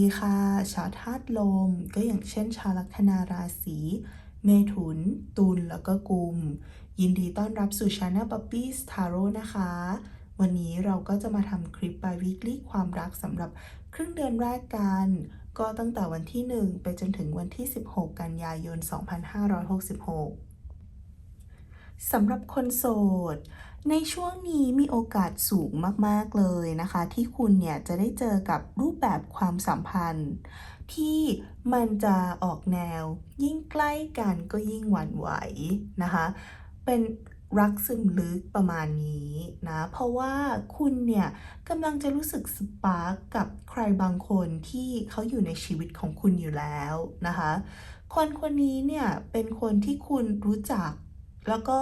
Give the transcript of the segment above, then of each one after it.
ดีค่ะ ชาวธาตุลม ก็อย่างเช่น ชาวลัคนาราศีเมถุน ตุลแล้วก็กุม ยินดีต้อนรับสู่ช anel Puppies Tarot นะคะ วันนี้เราก็จะมาทำคลิป by weekly ความรักสำหรับครึ่งเดือนแรกกัน ก็ตั้งแต่วันที่ 1 ไปจนถึงวันที่ 16 กันยายน 2566สำหรับคนโสด ในช่วงนี้มีโอกาสสูงมากๆเลยนะคะ ที่คุณเนี่ยจะได้เจอกับรูปแบบความสัมพันธ์ ที่มันจะออกแนว ยิ่งใกล้กันก็ยิ่งหวั่นไหวนะคะ เป็นรักซึมลึกประมาณนี้นะ เพราะว่าคุณเนี่ยกำลังจะรู้สึกสปาร์กกับใครบางคนที่เขาอยู่ในชีวิตของคุณอยู่แล้วนะคะ คนคนนี้เนี่ยเป็นคนที่คุณรู้จักแล้วก็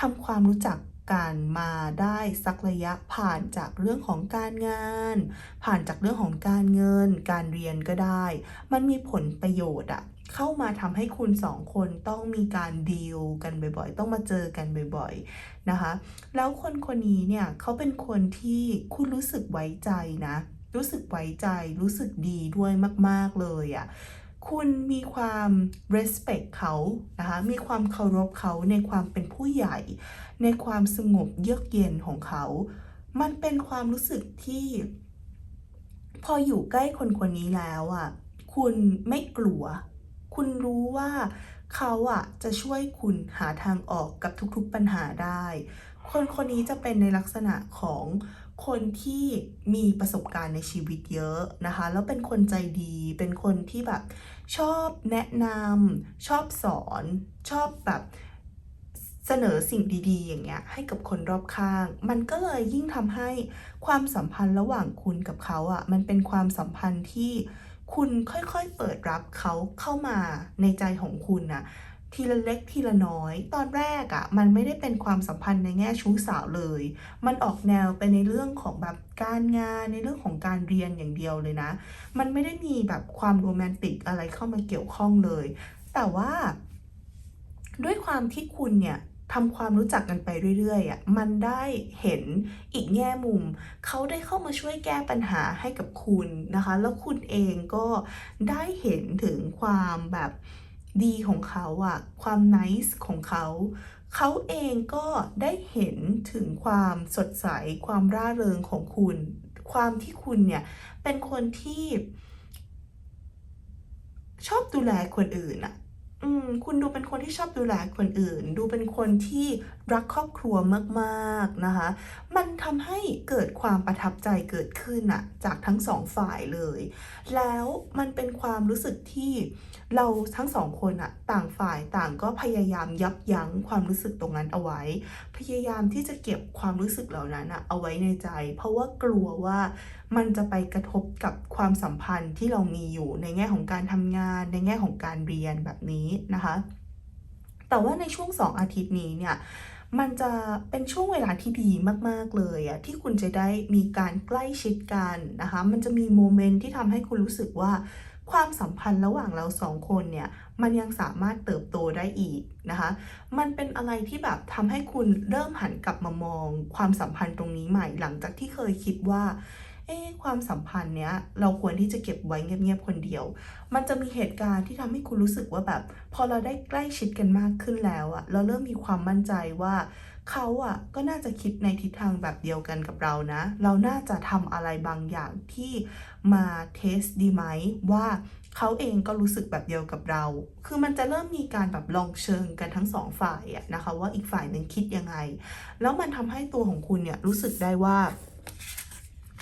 ทำความรู้จัก กันมาได้สักระยะผ่านจากเรื่องของการงาน ผ่านจากเรื่องของการเงิน การเรียนก็ได้ มันมีผลประโยชน์อะเข้ามาทำให้คุณสองคนต้องมีการดีลกันบ่อยๆ ต้องมาเจอกันบ่อยๆนะคะ แล้วคนคนนี้เนี่ยเขาเป็นคนที่คุณรู้สึกไว้ใจนะ รู้สึกไว้ใจรู้สึกดีด้วยมาก ๆเลยอะ่ะ คุณมีความ respect เขานะคะ มีความเคารพเขาในความเป็นผู้ใหญ่ ในความสงบเยือกเย็นของเขา มันเป็นความรู้สึกที่ พออยู่ใกล้คนคนนี้แล้วอะ คุณไม่กลัว คุณรู้ว่าเขาอะจะช่วยคุณหาทางออกกับทุกๆปัญหาได้ คนคนนี้จะเป็นในลักษณะของ คนที่มีประสบการณ์ในชีวิตเยอะนะคะ แล้วเป็นคนใจดี เป็นคนที่แบบชอบแนะนำชอบสอนชอบแบบเสนอสิ่งดีๆ อย่างเงี้ยให้กับคนรอบข้าง มันก็เลยยิ่งทำให้ความสัมพันธ์ระหว่างคุณกับเขาอะ มันเป็นความสัมพันธ์ที่คุณค่อยๆ เปิดรับเขาเข้ามาในใจของคุณน่ะ ทีละเล็กทีละน้อย ตอนแรกอะ่ะมันไม่ได้เป็นความสัมพันธ์ในแง่ชู้สาวเลย มันออกแนวไปในเรื่องของแบบการงานในเรื่องของการเรียนอย่างเดียวเลยนะ มันไม่ได้มีแบบความโรแมนติกอะไรเข้ามาเกี่ยวข้องเลย แต่ว่าด้วยความที่คุณเนี่ยทำความรู้จักกันไปเรื่อยๆอะมันได้เห็นอีกแง่มุม เขาได้เข้ามาช่วยแก้ปัญหาให้กับคุณนะคะ แล้วคุณเองก็ได้เห็นถึงความแบบ ดีของเขาอะความนิสของเขา เขาเองก็ได้เห็นถึงความสดใส ความร่าเริงของคุณ ความที่คุณเนี่ยเป็นคนที่ ชอบดูแลคนอื่นอะอืมคุณดูเป็นคนที่ชอบดูแลคนอื่น ดูเป็นคนที่รักครอบครัวมากๆนะคะ มันทำให้เกิดความประทับใจเกิดขึ้นอะจากทั้งสองฝ่ายเลย แล้วมันเป็นความรู้สึกที่ เราทั้งสองคนอะต่างฝ่ายต่างก็พยายามยับยั้งความรู้สึกตรงนั้นเอาไว้ พยายามที่จะเก็บความรู้สึกเหล่านั้นอะเอาไว้ในใจ เพราะว่ากลัวว่ามันจะไปกระทบกับความสัมพันธ์ที่เรามีอยู่ในแง่ของการทำงาน ในแง่ของการเรียนแบบนี้นะคะ แต่ว่าในช่วงสองอาทิตย์นี้เนี่ยมันจะเป็นช่วงเวลาที่ดีมาก ๆ เลยอะที่คุณจะได้มีการใกล้ชิดกันนะคะ มันจะมีโมเมนต์ที่ทำให้คุณรู้สึกว่า ความสัมพันธ์ระหว่างเราสองคนเนี่ยมันยังสามารถเติบโตได้อีกนะคะ มันเป็นอะไรที่แบบทำให้คุณเริ่มหันกลับมามองความสัมพันธ์ตรงนี้ใหม่ หลังจากที่เคยคิดว่าเอ๊ความสัมพันธ์เนี้ยเราควรที่จะเก็บไว้เงียบๆคนเดียว มันจะมีเหตุการณ์ที่ทำให้คุณรู้สึกว่าแบบ พอเราได้ใกล้ชิดกันมากขึ้นแล้วอะเราเริ่มมีความมั่นใจว่า เขาอะก็น่าจะคิดในทิศทางแบบเดียวกันกับเรานะ เราน่าจะทำอะไรบางอย่างที่มาเทสดีไหมว่าเขาเองก็รู้สึกแบบเดียวกับเรา คือมันจะเริ่มมีการแบบลองเชิงกันทั้งสองฝ่ายอะนะคะ ว่าอีกฝ่ายหนึ่งคิดยังไง แล้วมันทำให้ตัวของคุณเนี่ยรู้สึกได้ว่า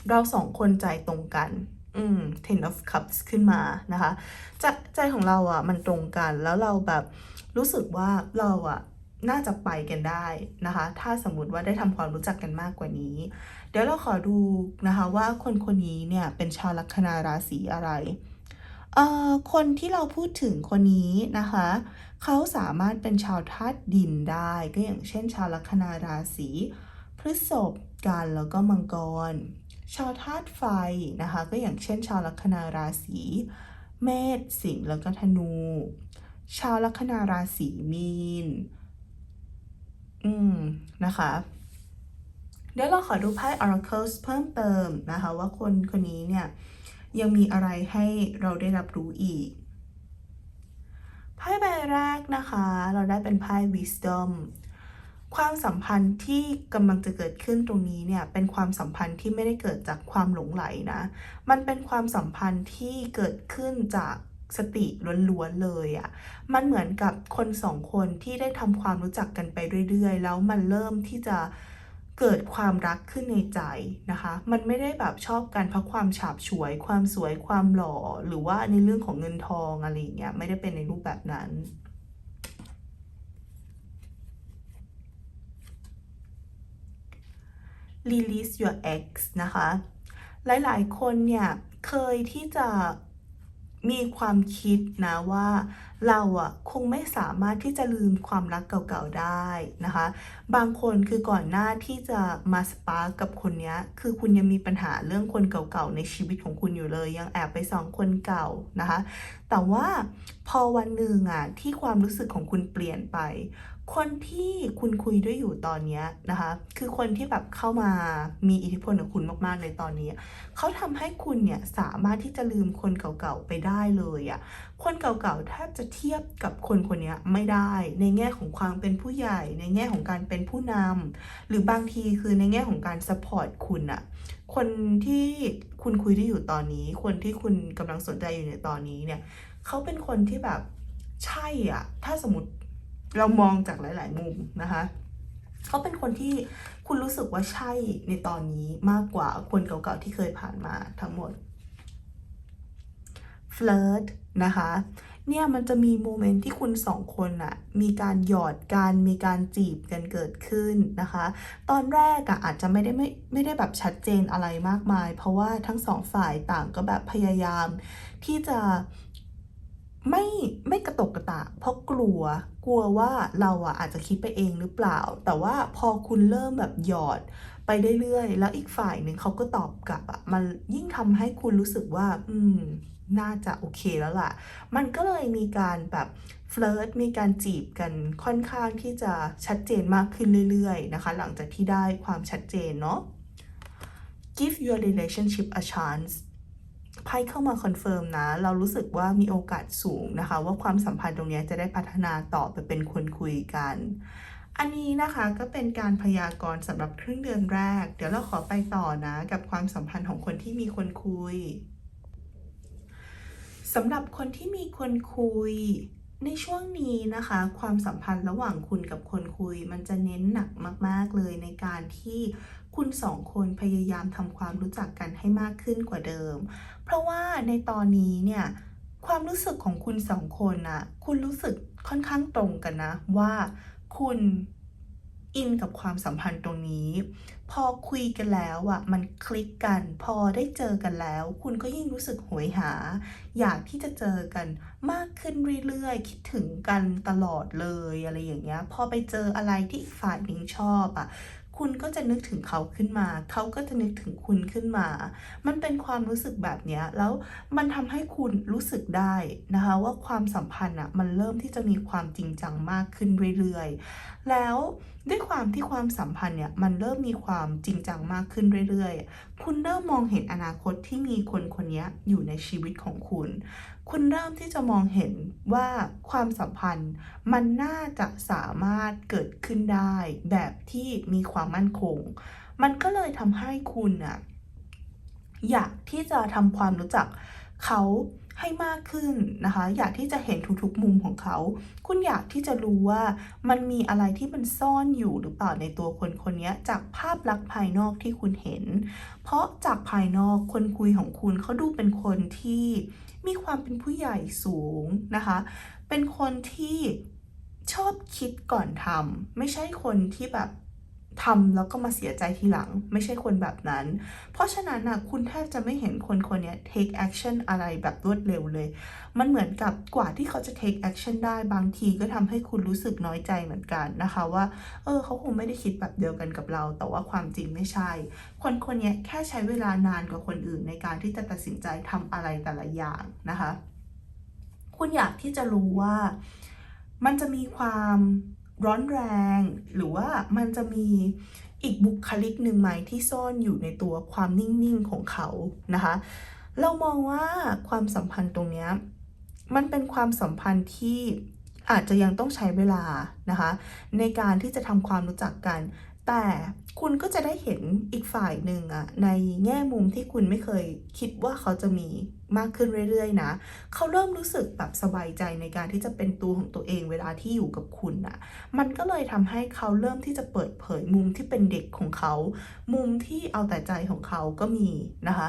เราสองคนใจตรงกันอืม ten of cups ขึ้นมานะคะใจใจของเราอะมันตรงกันแล้วเราแบบรู้สึกว่าเราอะ น่าจะไปกันได้นะคะ ถ้าสมมติว่าได้ทำความรู้จักกันมากกว่านี้ เดี๋ยวเราขอดูนะคะว่าคนคนนี้เนี่ยเป็นชาวลัคนาราศีอะไรเอ่อคนที่เราพูดถึงคนนี้นะคะ เขาสามารถเป็นชาวธาตุดินได้ ก็อย่างเช่น ชาวลัคนาราศีพฤษภกันแล้วก็มังกร ชาวธาตุไฟนะคะ ก็อย่างเช่น ชาวลัคนาราศีเมษสิงห์แล้วก็ธนู ชาวลัคนาราศีมีน อืม นะคะ เดี๋ยวเราขอดูไพ่ Oracles เพิ่มเติมนะคะ ว่าคนคนนี้เนี่ย ยังมีอะไรให้เราได้รับรู้อีก ไพ่ใบแรกนะคะ เราได้เป็นไพ่ wisdom ความสัมพันธ์ที่กำลังจะเกิดขึ้นตรงนี้เนี่ยเป็นความสัมพันธ์ที่ไม่ได้เกิดจากความหลงไหลนะ มันเป็นความสัมพันธ์ที่เกิดขึ้นจาก สติล้วนๆเลยอะ่ะ มันเหมือนกับคนสองคนที่ได้ทำความรู้จักกันไปเรื่อยๆ แล้วมันเริ่มที่จะเกิดความรักขึ้นในใจนะคะ มันไม่ได้แบบชอบกันเพราะความฉาบฉวย ความสวย ความหล่อ หรือว่าในเรื่องของเงินทองอะไรเงี้ย ไม่ได้เป็นในรูปแบบนั้น release your ex นะคะ หลายๆ คนเนี่ยเคยที่จะ มีความคิดนะว่า เราอะคงไม่สามารถที่จะลืมความรักเก่าๆได้นะคะ บางคนคือก่อนหน้าที่จะมาสปาร์กับคนนี้คือคุณยังมีปัญหาเรื่องคนเก่าๆในชีวิตของคุณอยู่เลย ยังแอบไปสองคนเก่านะคะ แต่ว่าพอวันหนึ่งอะที่ความรู้สึกของคุณเปลี่ยนไป คนที่คุณคุยด้วยอยู่ตอนนี้นะคะ คือคนที่แบบเข้ามามีอิทธิพลกับคุณมากๆในตอนนี้ เขาทำให้คุณเนี่ยสามารถที่จะลืมคนเก่าๆไปได้เลยอะ่ะ คนเก่าๆแทบจะเทียบกับคนคนนี้ไม่ได้ ในแง่ของความเป็นผู้ใหญ่ ในแง่ของการเป็นผู้นำหรือบางทีคือในแง่ของการสปอร์ตคุณอะคนที่คุณคุยที่อยู่ตอนนี้ คนที่คุณกำลังสนใจอยู่ในตอนนี้เนี่ยเขาเป็นคนที่แบบใช่อะถ้าสมมติเรามองจากหลาย ๆ มุมนะคะเขาเป็นคนที่คุณรู้สึกว่าใช่ในตอนนี้มากกว่าคนเก่าๆที่เคยผ่านมาทั้งหมด flirt นะคะ เนี่ยมันจะมีโมเมนต์ที่คุณสองคนอะมีการหยอดกันมีการจีบกันเกิดขึ้นนะคะ ตอนแรกอะอาจจะไม่ได้ไม่ไม่ได้แบบชัดเจนอะไรมากมาย เพราะว่าทั้งสองฝ่ายต่างก็แบบพยายาม ที่จะไม่ไม่กระตกกระตากเพราะกลัวกลัวว่าเราอะอาจจะคิดไปเองหรือเปล่า แต่ว่าพอคุณเริ่มแบบหยอดไปเรื่อยๆแล้วอีกฝ่ายหนึ่งเขาก็ตอบกลับอะมันยิ่งทำให้คุณรู้สึกว่า อืม น่าจะโอเคแล้วล่ะ มันก็เลยมีการแบบเฟลิร์ตมีการจีบกันค่อนข้างที่จะชัดเจนมากขึ้นเรื่อยๆนะคะ หลังจากที่ได้ความชัดเจนเนาะ give your relationship a chance ไพ่เข้ามาคอนเฟิร์มนะ เรารู้สึกว่ามีโอกาสสูงนะคะ ว่าความสัมพันธ์ตรงนี้จะได้พัฒนาต่อไปเป็นคนคุยกัน อันนี้นะคะก็เป็นการพยากรณ์สำหรับครึ่งเดือนแรก เดี๋ยวเราขอไปต่อนะ กับความสัมพันธ์ของคนที่มีคนคุย สำหรับคนที่มีคนคุยในช่วงนี้นะคะ ความสัมพันธ์ระหว่างคุณกับคนคุย มันจะเน้นหนักมาก ๆ เลยในการที่คุณสองคนพยายามทำความรู้จักกันให้มากขึ้นกว่าเดิม เพราะว่าในตอนนี้เนี่ยความรู้สึกของคุณสองคนนะคุณรู้สึกค่อนข้างตรงกันนะว่าคุณอินกับความสัมพันธ์ตรงนี้ พอคุยกันแล้วอะมันคลิกกัน พอได้เจอกันแล้ว คุณก็ยิ่งรู้สึกหวยหา อยากที่จะเจอกันมากขึ้นเรื่อยๆ คิดถึงกันตลอดเลยอะไรอย่างเงี้ย พอไปเจออะไรที่อีกฝ่ายหนึ่งชอบอะคุณก็จะนึกถึงเขาขึ้นมา เขาก็จะนึกถึงคุณขึ้นมา มันเป็นความรู้สึกแบบนี้แล้วมันทำให้คุณรู้สึกได้นะคะว่าความสัมพันธ์อะมันเริ่มที่จะมีความจริงจังมากขึ้นเรื่อยๆ แล้ว ด้วยความที่ความสัมพันธ์เนี่ยมันเริ่มมีความจริงจังมากขึ้นเรื่อยๆ คุณเริ่มมองเห็นอนาคตที่มีคนคนนี้อยู่ในชีวิตของคุณ คุณเริ่มที่จะมองเห็นว่าความสัมพันธ์มันน่าจะสามารถเกิดขึ้นได้ แบบที่มีความมั่นคง มันก็เลยทำให้คุณอะอยากที่จะทำความรู้จักเขา ให้มากขึ้นนะคะ อยากที่จะเห็นทุกๆมุมของเขา คุณอยากที่จะรู้ว่ามันมีอะไรที่มันซ่อนอยู่หรือเปล่าในตัวคนคนนี้จากภาพลักษณ์ภายนอกที่คุณเห็น เพราะจากภายนอกคนคุยของคุณเขาดูเป็นคนที่มีความเป็นผู้ใหญ่สูงนะคะ เป็นคนที่ชอบคิดก่อนทำไม่ใช่คนที่แบบ ทำแล้วก็มาเสียใจทีหลังไม่ใช่คนแบบนั้น เพราะฉะนั้นนะคุณแทบจะไม่เห็นคนคนนี้ take action อะไรแบบรวดเร็วเลย มันเหมือนกับกว่าที่เขาจะ take action ได้บางทีก็ทำให้คุณรู้สึกน้อยใจเหมือนกันนะคะว่า เออเขาคงไม่ได้คิดแบบเดียวกันกับเรา แต่ว่าความจริงไม่ใช่ คนคนนี้แค่ใช้เวลานานกว่าคนอื่นในการที่จะตัดสินใจทำอะไรแต่ละอย่างนะคะ คุณอยากที่จะรู้ว่ามันจะมีความ ร้อนแรง หรือว่ามันจะมีอีกบุคลิกหนึ่งไหมที่ซ่อนอยู่ในตัวความนิ่งๆของเขานะคะ เรามองว่าความสัมพันธ์ตรงนี้มันเป็นความสัมพันธ์ที่อาจจะยังต้องใช้เวลานะคะ ในการที่จะทำความรู้จักกัน แต่คุณก็จะได้เห็นอีกฝ่ายหนึ่งอะในแง่มุมที่คุณไม่เคยคิดว่าเขาจะมีมากขึ้นเรื่อยๆ นะ เขาเริ่มรู้สึกแบบสบายใจในการที่จะเป็นตัวของตัวเองเวลาที่อยู่กับคุณอะมันก็เลยทำให้เขาเริ่มที่จะเปิดเผยมุมที่เป็นเด็กของเขา มุมที่เอาแต่ใจของเขาก็มีนะคะ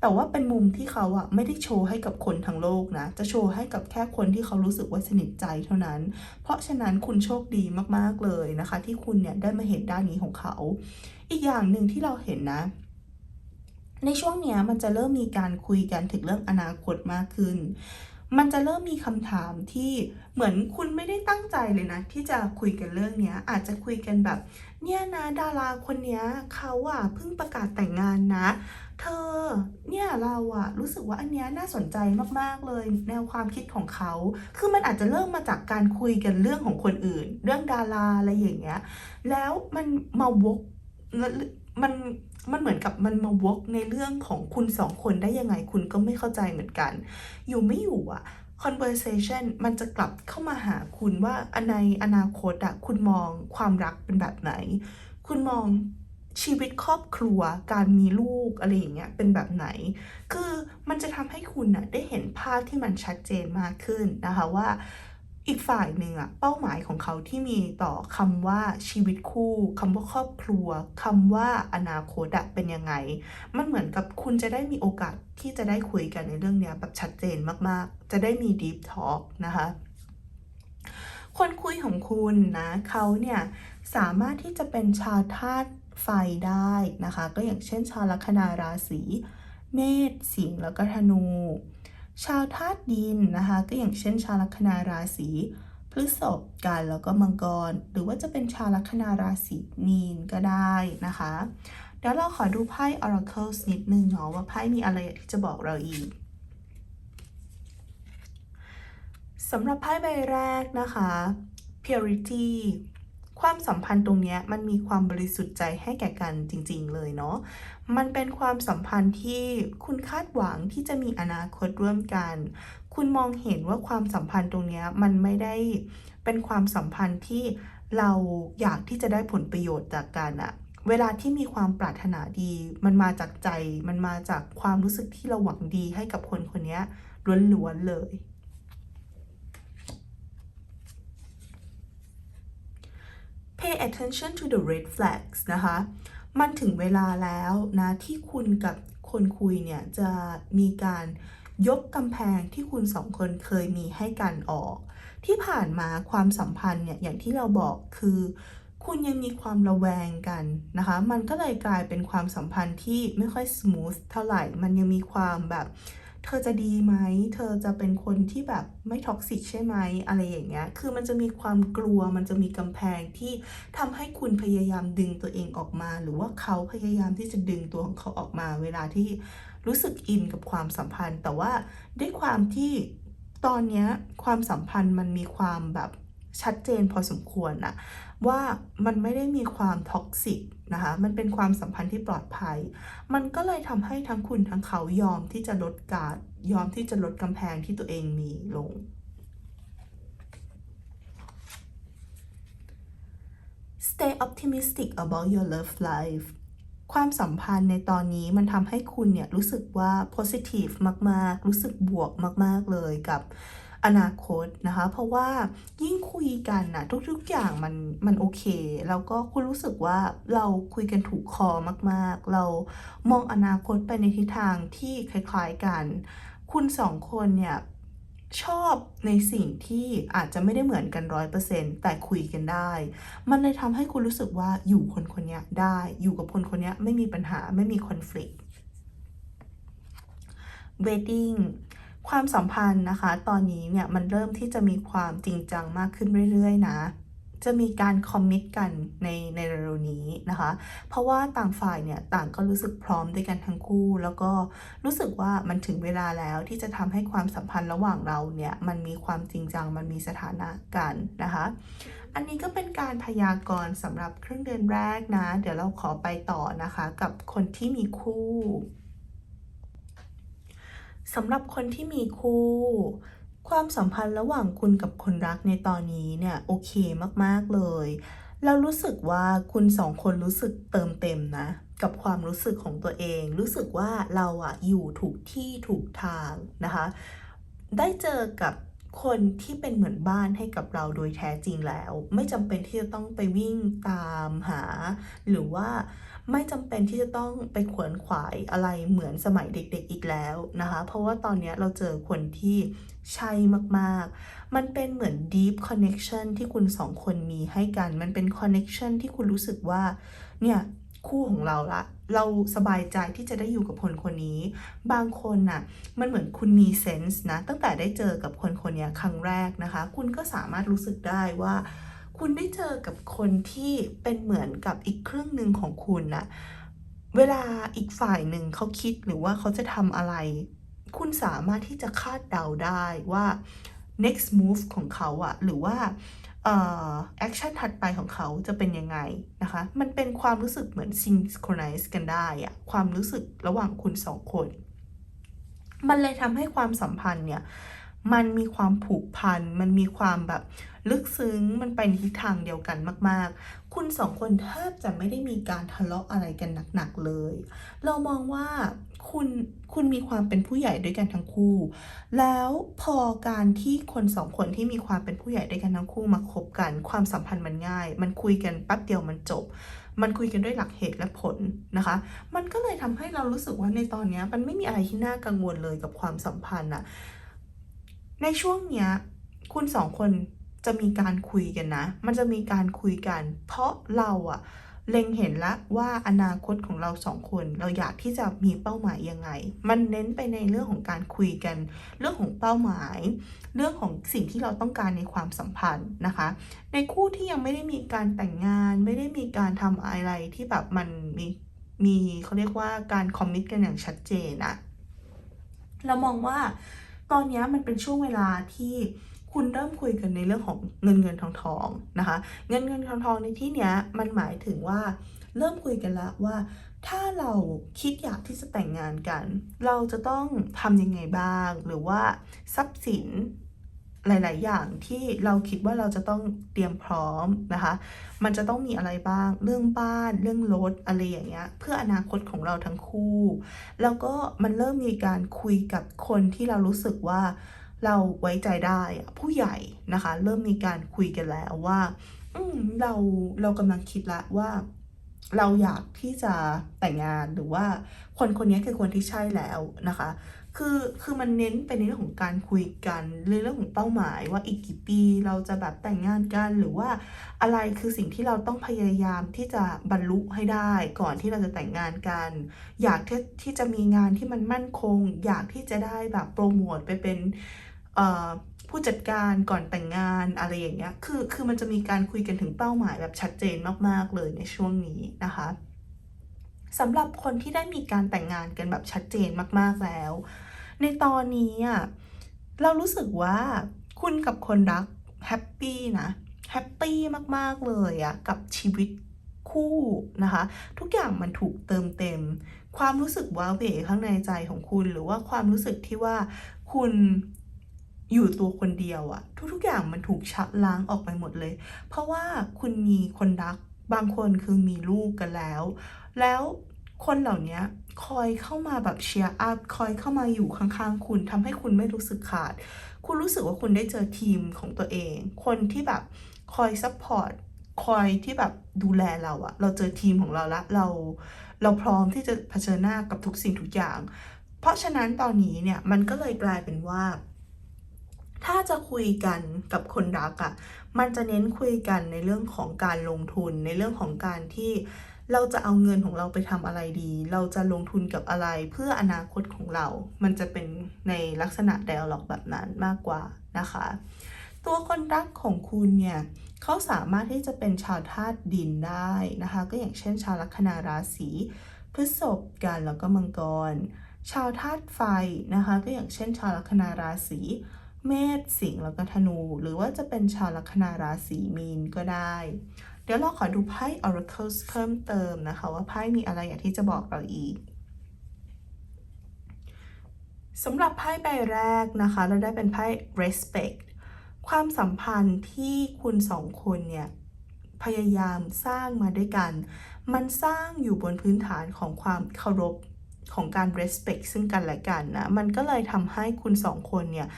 แต่ว่าเป็นมุมที่เขาอะไม่ได้โชว์ให้กับคนทั้งโลกนะ จะโชว์ให้กับแค่คนที่เขารู้สึกว่าสนิทใจเท่านั้น เพราะฉะนั้นคุณโชคดีมากๆเลยนะคะ ที่คุณเนี่ยได้มาเห็นด้านนี้ของเขา อีกอย่างหนึ่งที่เราเห็นนะในช่วงเนี้ยมันจะเริ่มมีการคุยกันถึงเรื่องอนาคตมากขึ้น มันจะเริ่มมีคำถามที่เหมือนคุณไม่ได้ตั้งใจเลยนะ ที่จะคุยกันเรื่องเนี้ย อาจจะคุยกันแบบ เนี่ยนะดาราคนเนี้ยเขาอะเพิ่งประกาศแต่งงานนะ เธอ เนี่ยเราอะรู้สึกว่าอันเนี้ยน่าสนใจมากๆเลย แนวความคิดของเขา คือมันอาจจะเริ่มมาจากการคุยกันเรื่องของคนอื่น เรื่องดาราอะไรอย่างเงี้ย แล้วมันมาวกมันมันเหมือนกับมันมาวกในเรื่องของคุณสองคนได้ยังไงคุณก็ไม่เข้าใจเหมือนกัน อยู่ไม่อยู่อะ conversation มันจะกลับเข้ามาหาคุณว่าในอนาคตอะคุณมองความรักเป็นแบบไหน คุณมอง ชีวิตครอบครัว การมีลูกอะไรอย่างเงี้ยเป็นแบบไหน คือมันจะทำให้คุณน่ะได้เห็นภาพที่มันชัดเจนมากขึ้นนะคะว่าอีกฝ่ายหนึ่งอะเป้าหมายของเขาที่มีต่อคำว่าชีวิตคู่คำว่าครอบครัวคำว่าอนาคตอะเป็นยังไง มันเหมือนกับคุณจะได้มีโอกาสที่จะได้คุยกันในเรื่องเนี้ยแบบชัดเจนมากๆ จะได้มี deep talk นะคะ คนคุยของคุณนะเขาเนี่ยสามารถที่จะเป็นชาวธาตุ ไฟได้นะคะ ก็อย่างเช่น ชาวลัคนาราศีเมษสิงห์แล้วก็ธนู ชาวธาตุดินนะคะ ก็อย่างเช่น ชาวลัคนาราศีพฤษภกันแล้วก็มังกร หรือว่าจะเป็นชาวลัคนาราศีมีนก็ได้นะคะ เดี๋ยวเราขอดูไพ่ Oracle นิดนึงเนาะว่าไพ่มีอะไรที่จะบอกเราอีกสำหรับไพ่ใบแรกนะคะ purity ความสัมพันธ์ตรงนี้มันมีความบริสุทธิ์ใจให้แก่กันจริง ๆ เลยเนาะ มันเป็นความสัมพันธ์ที่คุณคาดหวังที่จะมีอนาคตร่วมกัน คุณมองเห็นว่าความสัมพันธ์ตรงนี้มันไม่ได้เป็นความสัมพันธ์ที่เราอยากที่จะได้ผลประโยชน์จากกันอะเวลาที่มีความปรารถนาดี มันมาจากใจ มันมาจากความรู้สึกที่เราหวังดีให้กับคนคนนี้ล้วนๆเลย pay attention to the red flags นะคะ มันถึงเวลาแล้วนะที่คุณกับคนคุยเนี่ยจะมีการยกกำแพงที่คุณสองคนเคยมีให้กันออก ที่ผ่านมาความสัมพันธ์เนี่ยอย่างที่เราบอกคือ คุณยังมีความระแวงกันนะคะ มันก็เลยกลายเป็นความสัมพันธ์ที่ไม่ค่อยส o t h เท่าไหร่ มันยังมีความแบบ เธอจะดีไหม เธอจะเป็นคนที่แบบไม่ท็อกซิกใช่ไหม อะไรอย่างเงี้ย คือมันจะมีความกลัว มันจะมีกำแพงที่ทำให้คุณพยายามดึงตัวเองออกมา หรือว่าเขาพยายามที่จะดึงตัวของเขาออกมา เวลาที่รู้สึกอินกับความสัมพันธ์ แต่ว่าด้วยความที่ตอนเนี้ยความสัมพันธ์มันมีความแบบชัดเจนพอสมควรนะว่ามันไม่ได้มีความท็อกซิก นะคะ มันเป็นความสัมพันธ์ที่ปลอดภัย มันก็เลยทำให้ทั้งคุณทั้งเขายอมที่จะลดการยอมที่จะลดกำแพงที่ตัวเองมีลง Stay optimistic about your love life ความสัมพันธ์ในตอนนี้มันทำให้คุณเนี่ยรู้สึกว่า positive มาก ๆ รู้สึกบวกมาก ๆ เลยกับ อนาคตนะคะ เพราะว่ายิ่งคุยกันนะทุกๆอย่างมันมันโอเค แล้วก็คุณรู้สึกว่าเราคุยกันถูกคอมากๆ เรามองอนาคตไปในทิศทางที่คล้ายๆกัน คุณสองคนเนี่ยชอบในสิ่งที่อาจจะไม่ได้เหมือนกันร้อยเปอร์เซ็นต์แต่คุยกันได้ มันเลยทำให้คุณรู้สึกว่าอยู่คนคนนี้ได้ อยู่กับคนคนนี้ไม่มีปัญหาไม่มีคอน FLICT wedding ความสัมพันธ์นะคะ ตอนนี้เนี่ยมันเริ่มที่จะมีความจริงจังมากขึ้นเรื่อยๆ นะ จะมีการคอมมิตกันในในเร็วนี้นะคะ เพราะว่าต่างฝ่ายเนี่ยต่างก็รู้สึกพร้อมด้วยกันทั้งคู่ แล้วก็รู้สึกว่ามันถึงเวลาแล้วที่จะทำให้ความสัมพันธ์ระหว่างเราเนี่ยมันมีความจริงจังมันมีสถานะกันนะคะ อันนี้ก็เป็นการพยากรณ์สำหรับครึ่งเดือนแรกนะ เดี๋ยวเราขอไปต่อนะคะ กับคนที่มีคู่ สำหรับคนที่มีคู่ ความสัมพันธ์ระหว่างคุณกับคนรักในตอนนี้เนี่ยโอเคมากๆเลย เรารู้สึกว่าคุณสองคนรู้สึกเติมเต็มนะ กับความรู้สึกของตัวเอง รู้สึกว่าเราอะอยู่ถูกที่ถูกทางนะคะ ได้เจอกับคนที่เป็นเหมือนบ้านให้กับเราโดยแท้จริงแล้ว ไม่จำเป็นที่จะต้องไปวิ่งตามหา หรือว่า ไม่จำเป็นที่จะต้องไปขวนขวายอะไรเหมือนสมัยเด็กๆอีกแล้วนะคะ เพราะว่าตอนนี้เราเจอคนที่ใช่มากๆ มันเป็นเหมือน deep connection ที่คุณสองคนมีให้กัน มันเป็น connection ที่คุณรู้สึกว่า เนี่ยคู่ของเราละ เราสบายใจที่จะได้อยู่กับคนคนนี้ บางคนน่ะ มันเหมือนคุณมีเซนส์นะ ตั้งแต่ได้เจอกับคนคนนี้ครั้งแรกนะคะ คุณก็สามารถรู้สึกได้ว่า คุณได้เจอกับคนที่เป็นเหมือนกับอีกครึ่งหนึ่งของคุณนะเวลาอีกฝ่ายหนึ่งเขาคิดหรือว่าเขาจะทำอะไร คุณสามารถที่จะคาดเดาได้ว่า next move ของเขาอะหรือว่าแอคชั่นถัดไปของเขาจะเป็นยังไงนะคะ มันเป็นความรู้สึกเหมือน synchronize กันได้อะความรู้สึกระหว่างคุณสองคน มันเลยทำให้ความสัมพันธ์เนี่ย มันมีความผูกพัน มันมีความแบบ ลึกซึ้งมันไปในทิศทางเดียวกันมาก ๆ คุณสองคนแทบจะไม่ได้มีการทะเลาะอะไรกันหนัก ๆ เลย เรามองว่าคุณคุณมีความเป็นผู้ใหญ่ด้วยกันทั้งคู่ แล้วพอการที่คนสองคนที่มีความเป็นผู้ใหญ่ด้วยกันทั้งคู่มาคบกัน ความสัมพันธ์มันง่าย มันคุยกันแป๊บเดียวมันจบ มันคุยกันด้วยหลักเหตุและผลนะคะ มันก็เลยทำให้เรารู้สึกว่าในตอนนี้มันไม่มีอะไรที่น่ากังวลเลยกับความสัมพันธ์อะในช่วงเนี้ยคุณสองคน จะมีการคุยกันนะ มันจะมีการคุยกัน เพราะเราอะเล็งเห็นแล้วว่าอนาคตของเราสองคน เราอยากที่จะมีเป้าหมายยังไง มันเน้นไปในเรื่องของการคุยกัน เรื่องของเป้าหมาย เรื่องของสิ่งที่เราต้องการในความสัมพันธ์นะคะ ในคู่ที่ยังไม่ได้มีการแต่งงาน ไม่ได้มีการทำอะไรที่แบบมันมีมีเขาเรียกว่าการคอมมิตกันอย่างชัดเจนอะเรามองว่า ตอนนี้มันเป็นช่วงเวลาที่คุณเริ่มคุยกันในเรื่องของเงินเงินทองทองนะคะ เงินเงินทองทองในที่เนี้ยมันหมายถึงว่าเริ่มคุยกันแล้วว่า ถ้าเราคิดอยากที่จะแต่งงานกัน เราจะต้องทำยังไงบ้าง หรือว่าทรัพย์สิน หลาย ๆ อย่างที่เราคิดว่าเราจะต้องเตรียมพร้อมนะคะ มันจะต้องมีอะไรบ้าง เรื่องบ้าน เรื่องรถอะไรอย่างเงี้ย เพื่ออนาคตของเราทั้งคู่ แล้วก็มันเริ่มมีการคุยกับคนที่เรารู้สึกว่าเราไว้ใจได้ผู้ใหญ่นะคะ เริ่มมีการคุยกันแล้วว่าอืเราเรากำลังคิดละว่า เราอยากที่จะแต่งงานหรือว่าคนคนนี้คือคนที่ใช่แล้วนะคะ คือคือมันเน้นไปในเรื่องของการคุยกันในเรื่องของเป้าหมายว่าอีกกี่ปีเราจะแบบแต่งงานกันหรือว่าอะไรคือสิ่งที่เราต้องพยายามที่จะบรรลุให้ได้ ก่อนที่เราจะแต่งงานกัน อยากที่ที่จะมีงานที่มันมั่นคง อยากที่จะได้แบบโปรโมทไปเป็น ผู้จัดการก่อนแต่งงานอะไรอย่างเงี้ย คือ คือมันจะมีการคุยกันถึงเป้าหมายแบบชัดเจนมาก ๆ เลยในช่วงนี้นะคะสำหรับคนที่ได้มีการแต่งงานกันแบบชัดเจนมาก ๆ แล้ว ในตอนนี้อะเรารู้สึกว่าคุณกับคนรักแฮปปี้นะแฮปปี้มาก ๆ เลยอะกับชีวิตคู่นะคะ ทุกอย่างมันถูกเติมเต็ม ความรู้สึกว้าเหวข้างในใจของคุณ หรือว่าความรู้สึกที่ว่าคุณ อยู่ตัวคนเดียวอะทุกๆอย่างมันถูกชักล้างออกไปหมดเลย เพราะว่าคุณมีคนรักบางคนคือมีลูกกันแล้ว แล้วคนเหล่านี้คอยเข้ามาแบบเชียร์อัพคอยเข้ามาอยู่ข้างๆ คุณทำให้คุณไม่รู้สึกขาด คุณรู้สึกว่าคุณได้เจอทีมของตัวเอง คนที่แบบคอยซัพพอร์ตคอยที่แบบดูแลเราอะเราเจอทีมของเราละเรา เราพร้อมที่จะเผชิญหน้ากับทุกสิ่งทุกอย่าง เพราะฉะนั้นตอนนี้เนี่ยมันก็เลยกลายเป็นว่า ถ้าจะคุยกันกับคนรักอะ่ะ มันจะเน้นคุยกันในเรื่องของการลงทุน ในเรื่องของการที่เราจะเอาเงินของเราไปทำอะไรดี เราจะลงทุนกับอะไรเพื่ออนาคตของเรา มันจะเป็นในลักษณะไดอะล็อกแบบนั้นมากกว่านะคะ ตัวคนรักของคุณเนี่ยเขาสามารถที่จะเป็นชาวธาตุดินได้นะคะ ก็อย่างเช่น ชาวลัคนาราศีพฤษภกันแล้วก็มังกร ชาวธาตุไฟนะคะ ก็อย่างเช่น ชาวลัคนาราศี เมษสิงห์แล้วก็ธนู หรือว่าจะเป็นชาวลัคนาราศีมีนก็ได้ เดี๋ยวเราขอดูไพ่ Oracles เพิ่มเติมนะคะ ว่าไพ่มีอะไรอยากที่จะบอกเราอีกสำหรับไพ่ใบแรกนะคะ เราได้เป็นไพ่ respect ความสัมพันธ์ที่คุณสองคนเนี่ยพยายามสร้างมาด้วยกัน มันสร้างอยู่บนพื้นฐานของความเคารพของการ respect ซึ่งกันและกันนะ มันก็เลยทำให้คุณสองคนเนี่ย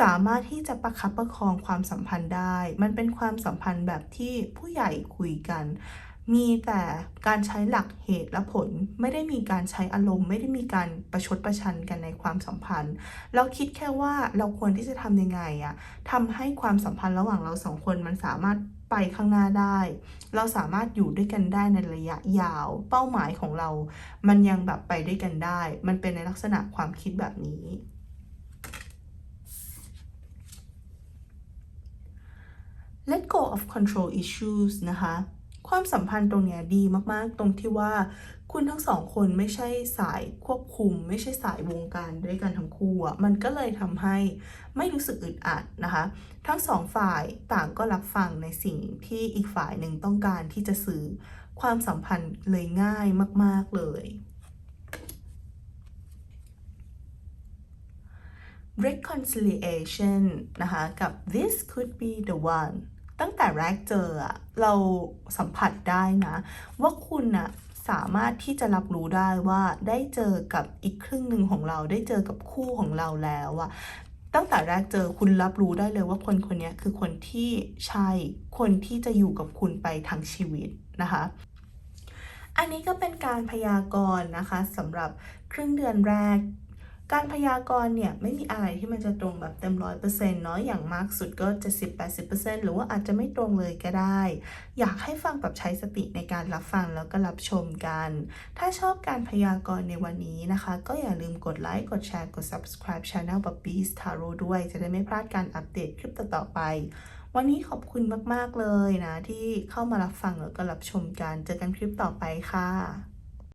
สามารถที่จะประคับประคองความสัมพันธ์ได้ มันเป็นความสัมพันธ์แบบที่ผู้ใหญ่คุยกัน มีแต่การใช้หลักเหตุและผล ไม่ได้มีการใช้อารมณ์ ไม่ได้มีการประชดประชันกันในความสัมพันธ์ เราคิดแค่ว่าเราควรที่จะทำยังไงอะทำให้ความสัมพันธ์ระหว่างเราสองคนมันสามารถไปข้างหน้าได้ เราสามารถอยู่ด้วยกันได้ในระยะยาว เป้าหมายของเรา มันยังแบบไปด้วยกันได้ มันเป็นในลักษณะความคิดแบบนี้ let go of control issues นะคะ ความสัมพันธ์ตรงเนี้ยดีมากๆ ตรงที่ว่าคุณทั้งสองคนไม่ใช่สายควบคุม ไม่ใช่สายวงการด้วยกันทั้งคู่อะมันก็เลยทำให้ไม่รู้สึกอึดอัดนะคะ ทั้งสองฝ่ายต่างก็รับฟังในสิ่งที่อีกฝ่ายหนึ่งต้องการที่จะสื่อความสัมพันธ์เลยง่ายมาก ๆ เลย reconciliation นะคะ กับ this could be the one ตั้งแต่แรกเจอเราสัมผัสได้นะ ว่าคุณอะสามารถที่จะรับรู้ได้ว่าได้เจอกับอีกครึ่งหนึ่งของเราได้เจอกับคู่ของเราแล้วอะตั้งแต่แรกเจอคุณรับรู้ได้เลยว่าคนคนนี้คือคนที่ใช่คนที่จะอยู่กับคุณไปทั้งชีวิตนะคะอันนี้ก็เป็นการพยากรณ์นะคะสำหรับครึ่งเดือนแรก การพยากรณ์เนี่ยไม่มีอะไรที่มันจะตรงแบบเต็มร้อยเปอร์เซ็นต์เนาะอย่างมากสุดก็ 70-80%หรือว่าอาจจะไม่ตรงเลยก็ได้ อยากให้ฟังแบบใช้สติในการรับฟังแล้วก็รับชมกัน ถ้าชอบการพยากรณ์ในวันนี้นะคะ ก็อย่าลืมกดไลค์กดแชร์กด subscribe channel Bobby's Tarot ด้วยจะได้ไม่พลาดการอัปเดตคลิปต่อๆไป วันนี้ขอบคุณมากๆเลยนะ ที่เข้ามารับฟังแล้วก็รับชมกันเจอกันคลิปต่อไปค่ะ